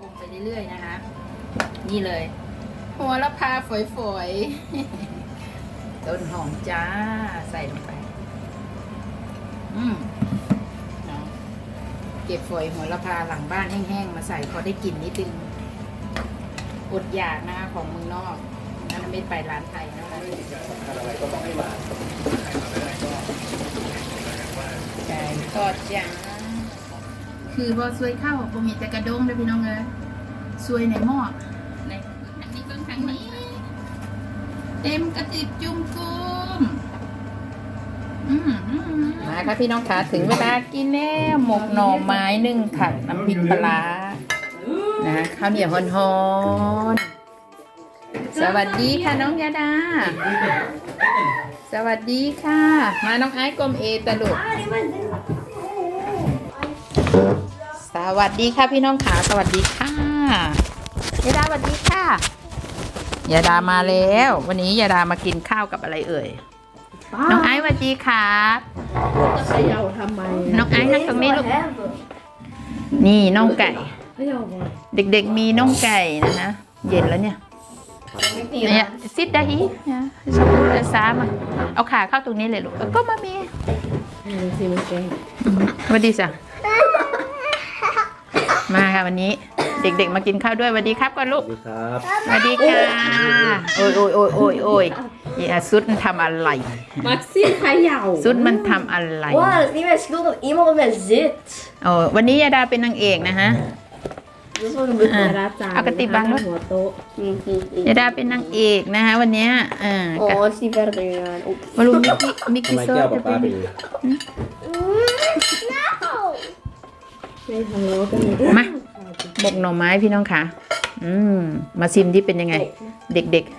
ปรุงไปเรื่อยๆนะคะ นี่เลยหัวละพาฝอยๆ ต้นหอมจ้าใส่ลงไป อืมเอาเก็บฝอยหัวละพาหลังบ้านแห้งๆ มาใส่พอได้กลิ่นนิดนึงอดอยากนะคะของเมืองนอกนั่นไม่ไปร้านไทยนะคะไก่ทอดจ้า คือพอซวยข้าวผมมีแต่กระด้งเลยพี่น้องเลยซวยในหม้อในอันนี้ก็ครั้งนี้ เต็มกระติบจุ่มกุ้มอืมอืมมาครับพี่น้องคะถึงเวลากินแล้วหมกหน่อไม้นึ่งผัดน้ำพริกปลาร้านะข้าวเหนียวฮอนๆสวัสดีค่ะน้องยาดา สวัสดีค่ะ มาน้องไอซ์กลมเอตะลุกส วัสดีค่ะพี่น้องขาสวัสดีค่ะยาดาสวัสดีค่ะยาดามาแล้ว วันนี้ยาดามากินข้าวกับอะไรเอ่ยน้องไอซ์สวัสดีครับจะเขย่าทำไมน้องไอซ์นั่งตรงนี้ลูกนี่น่องไก่เขย่าไงเด็กๆมีน่องไก่นะนะเย็นแล้วเนี่ยเนี่ยซิดดาฮีเนี่ยสมมติซามาเอาขาเข้าตรงนี้เลยลูกเออก็มามีดูสิมันแกงสวัสดีจ้ะ มาค่ะวันนี้เด็กๆมากินข้าวด้วยสวัสดีครับก่อนลูกสวัสดีครับสวัสดีค่ะโอ้ยโอ้ยโอ้ยโอ้ยโอ้ยอย่าซุดมันทำอะไรมักซี่เขย่าซุดมันทำอะไร Wow, dat is niet mijn schuld dat iemand met zit. โอ้วันนี้ยาดาเป็นนางเอกนะฮะ Dat is wel gebeurd. อะดาราจารย์เอากระติกบังไว้หัวโต๊ะ ยาดาเป็นนางเอกนะฮะวันเนี้ยอ่า Oh, het is niet verder gegaan. Oh. มารู้มิกกี้มิกทำกี้ไมซอแก้วสป๊าจะป๊าเป็เป็นนอย่างนี้ ไม่ทะเลากันเลยมาบกหน่อไม้พี่น้องค่ะ อืมมาซิมที่เป็นยังไง เด็กๆ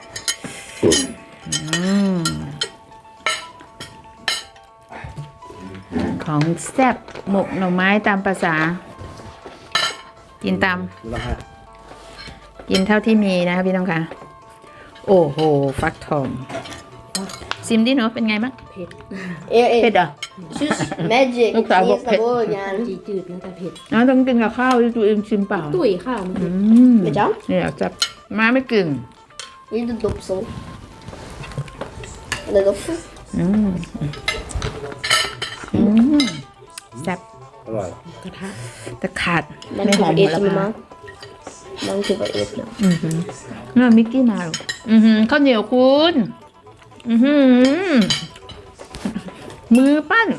ของแซ่บหมกหน่อไม้ตามภาษา กินตาม กินเท่าที่มีนะคะพี่น้องค่ะ โอ้โห ฟักทอง ซิมดิหนูเป็นไงบ้าง เผ็ด hey. เหรอ Zus, magic. Ook daar Ik wel eens naar boven gaan. จีจืดนะแต่เผ็ดน้องต้องกินกับข้าวที่ตัวเองชิมเปล่าตุ๋ยข้าวมันอืม Met jou? เนี่ยจับมาไม่กึ่ง Wie de dopsel? De dopsel? อืมอืมแซ่บอร่อยกระทะแต่ขาด Ben ไม่ ik หอม even หัวละ eten, พา mama? Dank je voor eten. อือหือนี่มิกกี้มาลูกอือหือข้าวเหนียวคุณ อือหือ มือปั้น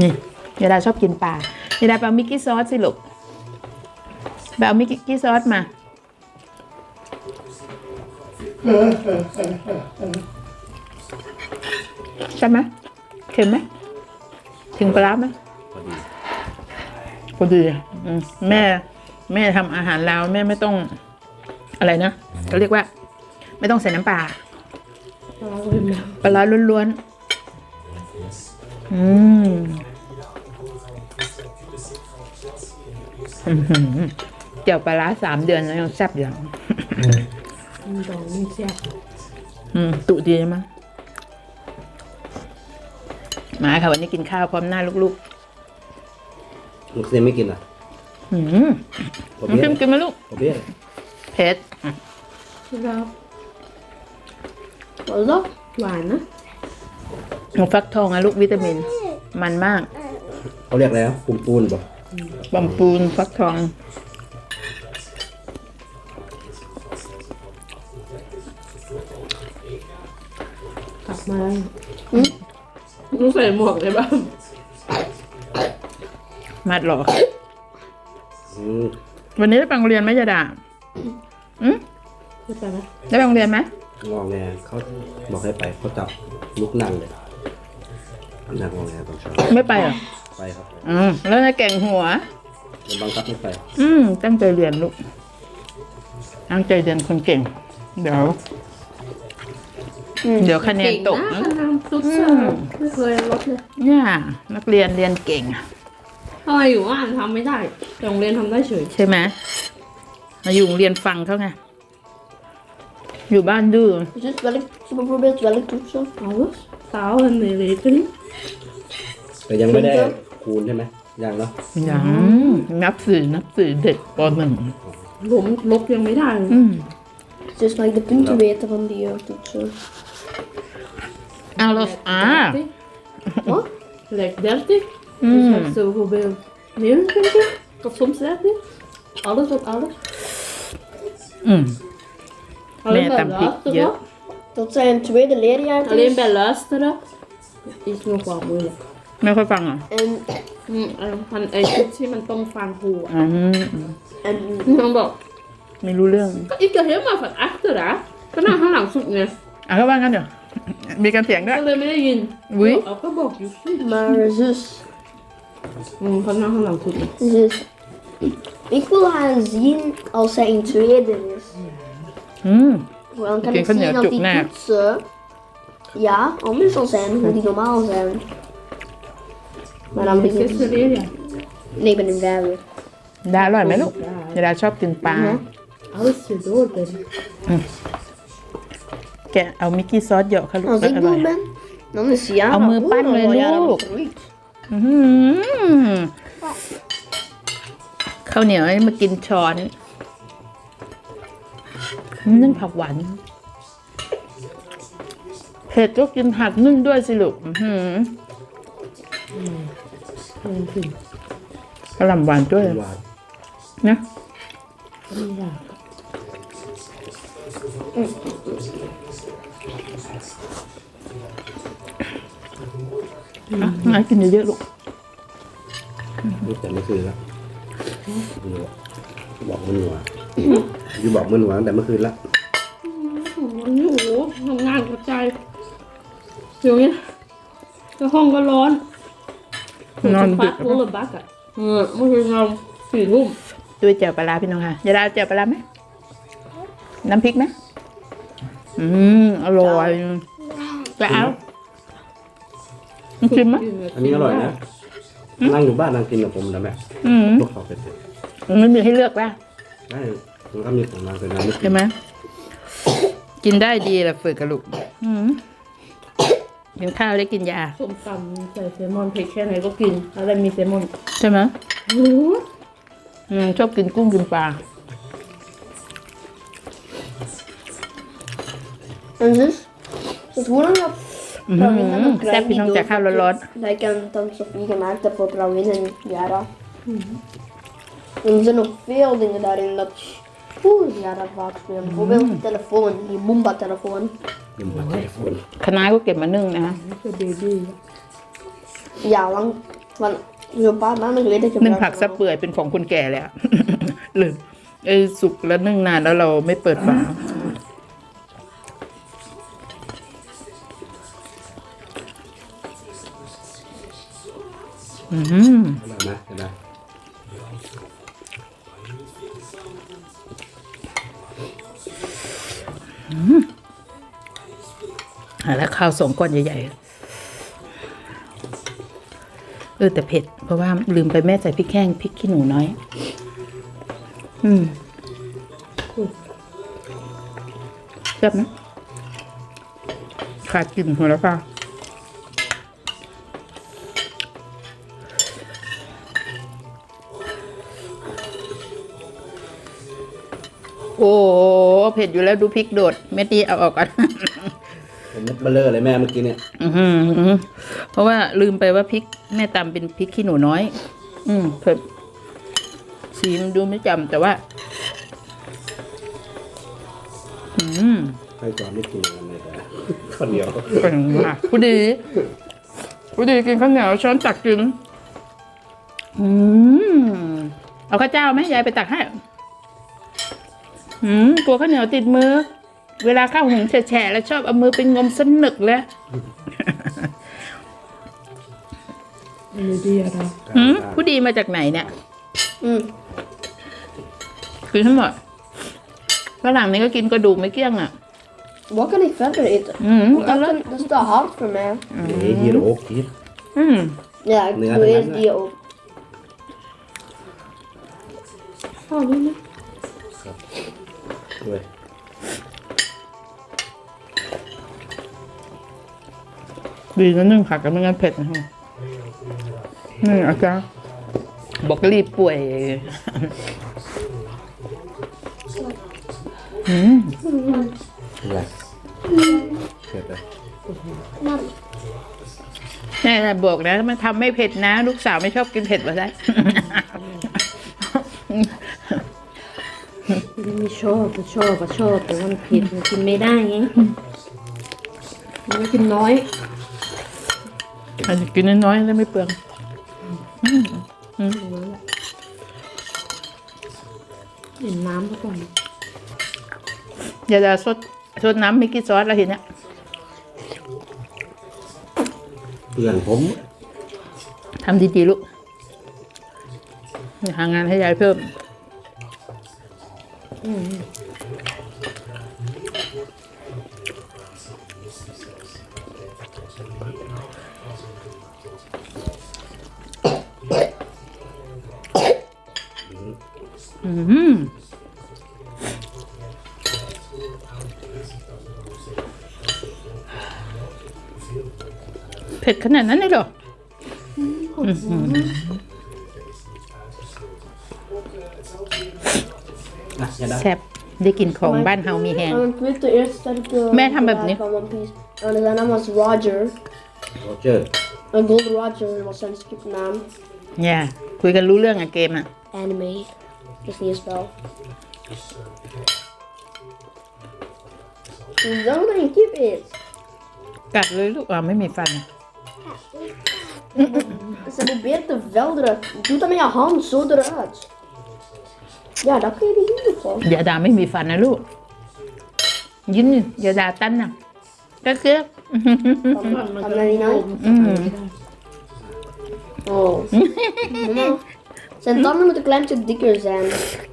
นี่ยาดาชอบกินปลายาดาไปเอามิกกี้ซอสสิลูกไปเอามิกกี้ซอสมาใช่ไหมเค็มไหมถึงปลาไหมพอดีพอดีแม่แม่ทำอาหารแล้วแม่ไม่ต้องอะไรนะเขาเรียกว่า ไม่ต้องใส่น้ำปลา ปลาเค็มแล้วปลาร้าล้วนๆ อืมอื้อหือเจียวปลาร้าสามเดือนแล้วยังแซ่บอยู่มันดองมันแซ่บอืมตุดีมั้งมาค่ะวันนี้กินข้าวพร้อมหน้าลูกลูกเซนไม่กินอะๆอืมผมน้ำเบี้จิ้ยมกินไหมลูกผมเบี้ยเผ็ดครับ Wat is dat? หวานนะหมูฟักทองอะลูกวิตามิน มันมากเขาเรียกแล้วปูนปูนป่ะบอมปูนฟักทอง กลับมาแล้วต้องใส่หมวกเลยบ้างมาดหรออืมวันนี้ได้ไปโรงเรียนไหมยาดาอืมเข้าใจไหมได้ไปโรงเรียนไหม งอแงเขาบอกให้ไปเขาจับลุกนั่งเลยนั่งงอแงตอนเช้าไม่ไปเหรอไปครับอืมแล้วจะเก่งหัวมันบังคับไม่ไปอืมตั้งใจเรียนลูกตั้งใจเรียนคนเก่ง เดี๋ยว เดี๋ยวคะแนนตกเก่งนะนะทำตุ๊ดเซอร์ไม่เคยลดเลยเนี่ยนักเรียนเรียนเก่งทำไมอยู่ว่านทำไม่ได้แต่โรงเรียนทำได้เฉยใช่ไหมมาอยู่โรงเรียนฟังเขาไง อยู่บ้านดื้อ Zus, welk, bijvoorbeeld welk toetsel? เอาสาวอันนี้เลยกันแต่ยังไม่ได้คูณใช่ไหมยังเนาะยังนับสื่อนับสื่อเด็กปหนึ่งล้มลบยังไม่ได้เลย อืม Dus mag ik de punten weten van die uh, toetsen? เอาเลยอ่า Wat? Gelijk 30. Mm. Dus heb zo hoeveel? 29? Of soms 30? Alles op alles. อืม Alleen Nee, bij dan piek je. luisteren. Dat zijn tweede leerjaar. Alleen bij luisteren is nog wel moeilijk. ไม่ค่อยฟังอะ En, Mm, en van een toetsie, men tong van hoe. อืม en Dan wel. ไม่รู้เรื่อง Ik kan helemaal van achter, hè. Kan nou gaan lang zoeken, hè. อะก็ว่างั้นเดี๋ยวมีการเสียงด้วย Alleen maar in. Oei. Ook een bokje. maar zus, Mm, kan nou gaan lang zoeken. zus. Ik wil haar zien als zij in tweede is. อืม Dan kan Oké, ik van zien jou, dat die Tuk, nee. toetsen ja, anders zal zijn hoe die normaal zijn. Maar dan begin Zesde ik... leerjaar. Nee, ik ben in vijfde. ดาอร่อยไหมลูกดาชอบกินปลา Alles je door bent. แกะเอามิกกี้ซอสเหยาะค่ะลูก Als ก็ ik อร่อย dood ben, dan is ja. Al mijn pan weer loop. อื้อหือข้าวเหนียวให้มากินช้อน นึ่งผักหวานเผ็ดก็กินผักนึ่งด้วยสิลูกอื้อหือกระหล่ำหวานด้วยหวานนะอะงั้นกินเยอะๆลูกรู้แต่ไม่คืนแล้วบอกมันหนัว อยู่บอกมันหนัวตั้งแต่เมื่อคืนละวันนี้โอ้โหทำงานกระจายอย่างเงี้ยแล้วห้องก็ร้อนนอนดึพักกโละบักอะเออเมื่อคืนนอนสี่ทุ่มด้วยแจ่วปลาร้าพี่น้องค่ะยายดาแจ่วปลาร้าไหมน้ำพริกไหมอืมอร่อยแล้วเอาชิมไหมอันนี้อร่อยนะนั่งอยู่บ้านนั่งกินกับผมนะแม่อืมพวกเขาเป็นไม่มีให้เลือกแล้ว ได้มันก็มีของนางเป็นนางไม่กิใช่นไหมกินได้ดีแหละฝึกกับลูกอืมกินข้าวได้กินยา ส้มตำใส่เซลมอนเผ็ดแค่ไหนก็กิน อะไรมีเซลมอนใช่ไหมโอ้โหอืมชอบกินกุ้งกินปลา En zus, het hoe lang dat อืม Pravin en ook แซ่บพี่น้องจากข้าวร้อน dat ik en tante Sofie gemaakt heb voor Pravin en Yara. En er zijn nog veel dingen daarin dat Oeh, Yara vaak spelen. Bijvoorbeeld die telefoon, die Boomba-telefoon. ยืมบัตรเทเลโฟนๆคณะก็เก็บมานึ่งนะฮะคือเบบี้ Ja, lang. Van zo'n paar maanden geleden. นึ่ง gebruikte ผัก ik ซะ dat เปื่อยเป็นของคนแก่เลยอะ หรือไอ้สุกแล้วนึ่งนานแล้วเราไม่เปิดฝา อืมอร่อยนะเห็นไหม แล้วข้าวสองก้อนใหญ่ๆเออแต่เผ็ด เพราะว่าลืมไปแม่ใส่พริกแห้งพริกขี้หนูน้อย อืมแซ่บนะขาดกลิ่นหัวแล้วค่ะโอ้เผ็ดอยู่แล้วดูพริกโดด เม็ดนี้เอาออกก่อน เป็นเม็ดเบลเลอร์เลยแม่เมื่อกี้เนี่ยอื้อหือเพราะว่าลืมไปว่าพริกแม่ตำเป็นพริกขี้หนูน้อย อืมเผ็ดสีมันดูไม่จำแต่ว่า อืมให้จอนไม่กินกันเลยแต่ข้าวเหนียวเก่งมากผู้ดีผู้ดีกินข้าวเหนียวช้อนตักกิน อืมเอาข้าวเจ้าไหมยายไปตักให้ อืมกลัวข้าวเหนียวติดมือ เวลาข้าวหุงแฉะๆแล้วชอบเอามือไปงมสนึกเลยเบบี้อะไรหืมผู้ดีมาจากไหนเนี่ย Mm. คือทั้งหมดฝรั่งนี่ก็กินกระดูกไม่เกลี้ยงอะ Wat kan ik verder eten? Mm, Want dat, alles. kan- dat is te hard voor mij. นี่ฮีโร่คิดอืม Ja, ik Nee, doe dat eerst kan die ook. ข้าว ด้วยดีนะนึ่งผักกับไม่งั้นเผ็ดนะฮะนี่อาจารย์บอกรีบป่วยอืมอะไรเผ็ดเลยแม่น่ะบอกนะมันทำไม่เผ็ดนะ ลูกสาวไม่ชอบกินเผ็ดมาได้ไม่ชอบไม่ชอบก็ชอบแต่ว่ามันเผ็ดมันกินไม่ได้ไงมันกินน้อย อาจจะกินน้อยๆแล้วไม่เปลืองเห็นน้ำซะก่อนอย่าจะสดสดน้ำมิกกี้ซอสแล้วเห็นเนี่ยเพื่อนผมทำดีๆลูกหางานให้ยายเพิ่ม อืมเผ็ดขนาดนั้นเลยเหรอ นะอย่าดับแซ่บได้กินของบ้านเฮามีแหง En ik weet de eerste dat ik de Mij gaan we het niet. van One Piece. En zijn naam was Roger. โรเจอร์ En Gold Roger was zijn skipnaam. เนี่ยคุยกันรู้เรื่องอะเกมอะ Anime. Dat is niet een spel. Zo dat een kip is. กัดเลยลูกอะไม่มีฟัน Ze probeert de vel eruit. Doe dat met je hand zo eruit. Ja, dat kun je niet doen. Gewoon. อย่าด่าไม่มีฟันนะลูก ยิ้มนี่อย่าด่าตั้นนะก็คือ Kan, kan dat niet nou? อืม Oh. Mama. Zijn tanden moeten een klein stuk dikker zijn.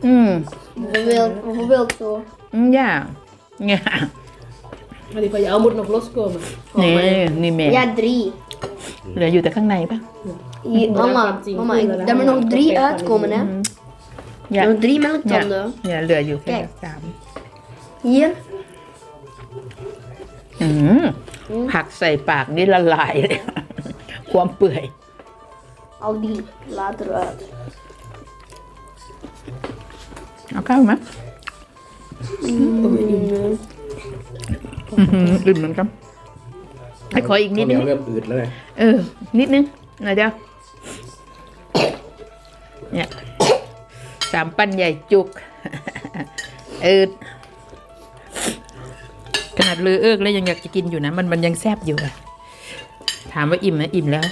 อืม Bijvoorbeeld, bijvoorbeeld zo. อืมอย่าอย่าอันนี้ก็อย่าเอาหมดนอกรถก่อนนี่นี่แม่ Ja, drie. เหลืออยู่แต่ข้างในปะ Hier, mama, mama, ik, er moeten nog drie uitkomen, hè. อย่า Nog drie อย่า melktanden. อย่าเหลืออยู่แค่แกะสาม Hier. อืมผักใส่ปากนี่ละลายเลย ความเปื่อย Al die later uit. เอาเข้าไหม Mm. อื้อหืออื่นเหมือนกันให้ขออีกนิดข้าวเหนึนีงยวเริ่มอืดแล้วไงเออ นิดนึงหน่อยเดียวเนี่ย สามปั้นใหญ่จุก เออขนาดเลือเอิกแล้วยังอยากจะกินอยู่นะ มันมันยังแซบอยู่อะถามว่าอิ่มไหมอิ่มแล้ว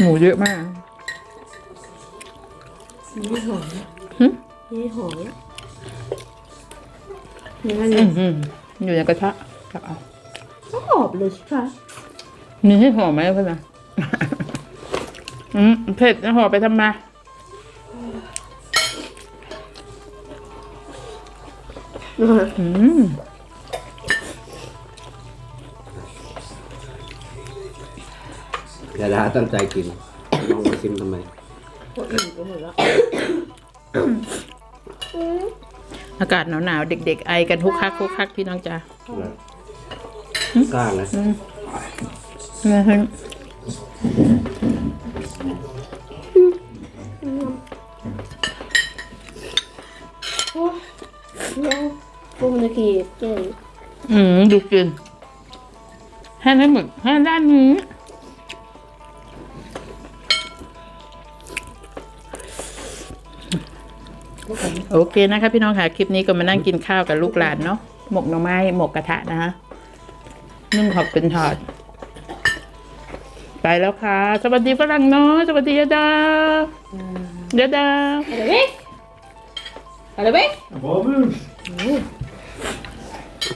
หมูเยอะมากนี่หอมหึนี่หอมนี่อืมอืมอยู่ในกระทะตักเอาก็หอมเลยสิคะนี่ให้ห่อไหมเพื่อนนะ อืมเผ็ดนะห่อไปทำไมา อืมอย่าดาตั้งใจกินลองมาชิมทำไมพออิ่มก็หมดแล้วอากาศหนาวๆเด็ก ๆ ไอกันทุกคักทุกคักพี่น้องจ้ากล้างนะ Ja. Volgende keer. Kijk. อืมดูกินให้ได้หมึกให้ด้านนี้โอเคนะคะพี่น้องค่ะคลิปนี้ก็มานั่งกินข้าวกับลูกหลานเนาะหมกหน่อไม้หมกกระทะนะคะนึ่งขอบเป็นถอด ไปแล้วค่ะ สวัสดีฝรั่งเนาะสวัสดียาดายาดา Är det väck? Är det väck? Vad bus?